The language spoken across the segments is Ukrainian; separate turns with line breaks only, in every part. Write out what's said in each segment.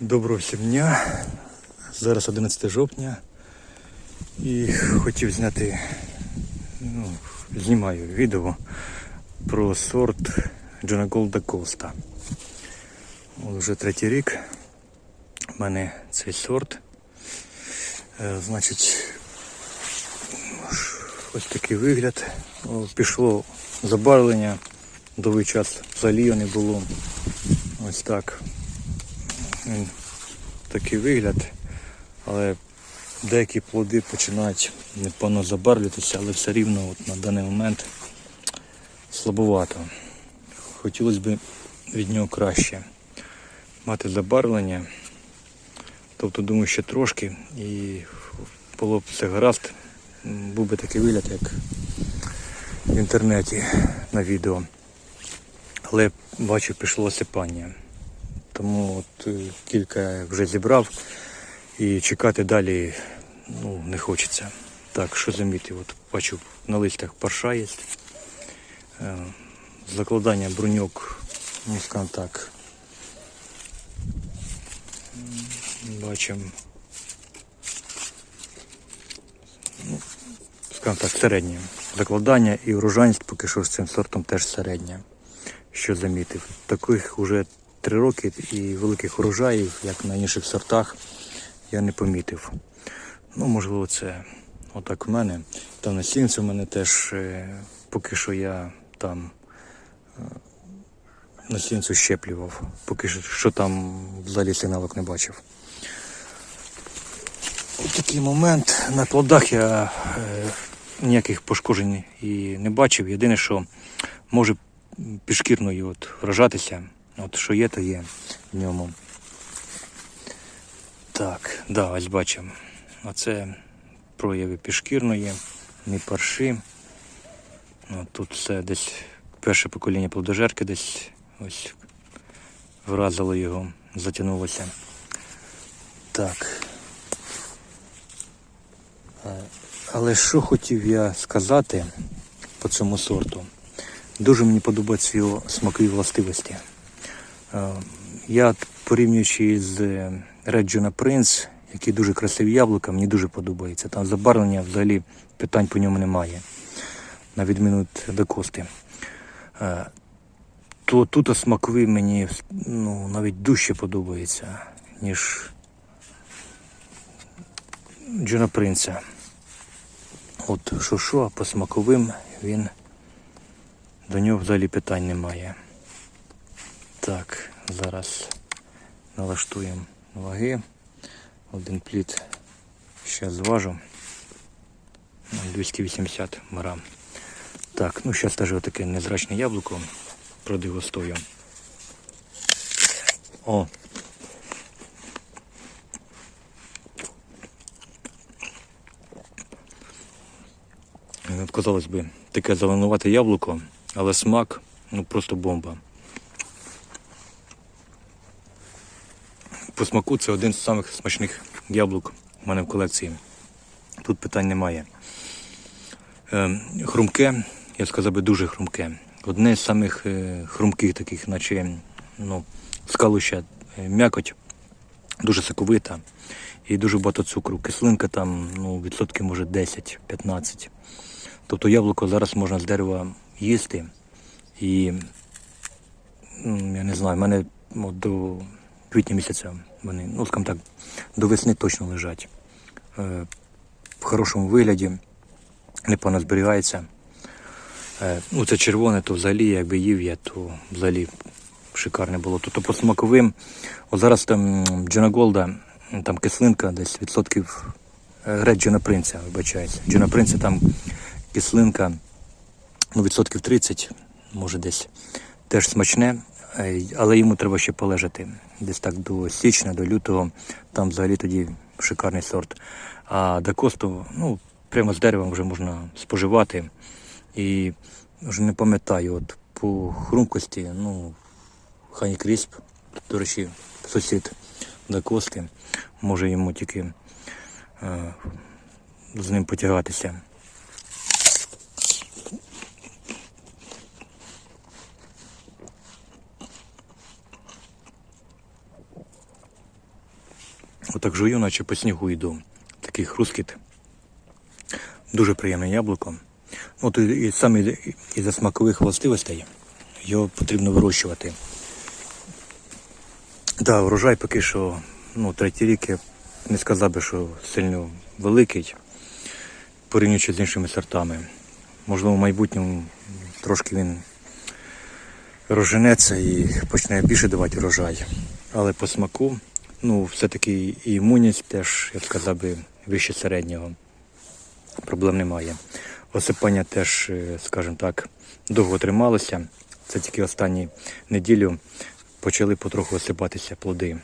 Доброго всім дня. Зараз 11 жовтня. І хотів зняти, ну, знімаю відео про сорт Джона Голда Коста. Вже третій рік в мене цей сорт. Е, значить, ось такий вигляд. Пішло забарвлення, довгий час його не було. Ось так. Такий вигляд, але деякі плоди починають непевно забарвлюватися, але все рівно от на даний момент слабовато. Хотілося б від нього краще мати забарвлення. Тобто, думаю, ще трошки і було б все гаразд. Був би такий вигляд, як в інтернеті на відео. Але бачу, пішло осипання. Тому от е, кілька вже зібрав і чекати далі ну, не хочеться. Так, що замітив? От бачу на листях парша є. Е, Закладання бруньок, ну скажімо так. Бачимо. Ну, скажімо так, середнє. Закладання і урожайність поки що з цим сортом теж середня. Що замітив. Таких уже три роки і великих урожаїв, як на інших сортах, я не помітив. Ну, можливо, це отак в мене. Там на сінці в мене теж е, поки що я там е, на сінцю щеплював. Поки що, там взагалі сигналок не бачив. Ось такий момент. На плодах я е, ніяких пошкоджень і не бачив. Єдине, що може пішкірною от вражатися. От що є, то є в ньому. Так, да, ось бачимо. Оце прояви пішкірної, не парши. От тут все десь перше покоління плодожерки десь ось вразило його, затягнулося. Так. Але що хотів я сказати по цьому сорту? Дуже мені подобаються його смакові властивості. Е, Я порівнюючи з Реджина Принц, який дуже красиві яблука, мені дуже подобається. Там забарвлення взагалі питань по ньому немає, на відміну від Декости. Е, То тут смакові мені ну, навіть дужче подобається, ніж Джона Принца. От що що, а по смаковим він до нього взагалі питань немає. Так, зараз налаштуємо ваги. Один плід ще зважу. Ну, 280 грам. Так, ну зараз теж таке незрачне яблуко продегустую. О! Казалось би, таке зеленувате яблуко, але смак ну просто бомба. По смаку це один з самих смачних яблук у мене в колекції. Тут питань немає. Е, хрумке, я сказав би, дуже хрумке. Одне з самих е, хрумких таких, наче ну, скалуща е, м'якоть, дуже соковита і дуже багато цукру. Кислинка там ну, відсотків може 10-15. Тобто яблуко зараз можна з дерева їсти. І я не знаю, в мене до квітня місяця вони, ну скажімо так, до весни точно лежать. Е, в хорошому вигляді, непогано зберігається. Е, ну, це червоне, то взагалі, якби їв я, то взагалі шикарне було. Тобто по смаковим, от зараз там Джона Голда, там кислинка десь відсотків е, Джона Принца, вибачаюся. Джона Принца там кислинка, ну, відсотків 30, може десь теж смачне, але йому треба ще полежати. Десь так до січня, до лютого, там взагалі тоді шикарний сорт. А до косту, ну, прямо з дерева вже можна споживати. І вже не пам'ятаю, от по хрумкості, ну, Хані Крісп, до речі, сусід до кости, може йому тільки е, з ним потягатися. Отак жую, наче по снігу йду. Такий хрускіт. Дуже приємне яблуко. Ну, От і, саме і- із-за смакових властивостей його потрібно вирощувати. Так, да, урожай поки що, ну, третій рік я не сказав би, що сильно великий, порівнюючи з іншими сортами. Можливо, в майбутньому трошки він розженеться і почне більше давати урожай. Але по смаку, ну, все-таки і імунність теж, я б сказав би, вище середнього. Проблем немає. Осипання теж, е, скажімо так, довго трималося. Це тільки останні неділю почали потроху осипатися плоди,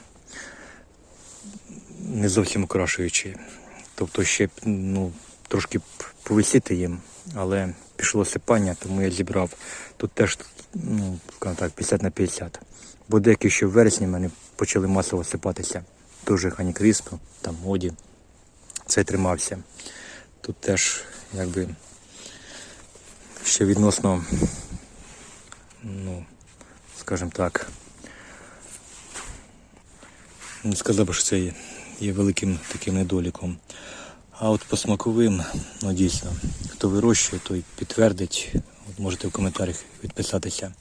не зовсім окрашуючи. Тобто ще ну, трошки повисіти їм, але пішло осипання, тому я зібрав. Тут теж ну, так, 50 на 50. Бо деякі ще в вересні в мене почали масово осипатися. Дуже ханікріспу, там моді. Це тримався. Тут теж якби ще відносно, ну, скажімо так, не сказав би, що це є, великим таким недоліком. А от по смаковим, ну дійсно, хто вирощує, той підтвердить. От можете в коментарях відписатися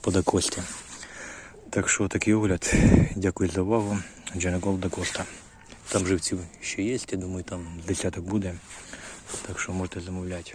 по Дакості. Так що такий огляд. Дякую за увагу. Дженегол Дакоста. Там живців ще є, я думаю, там десяток буде. Так що можете замовляти.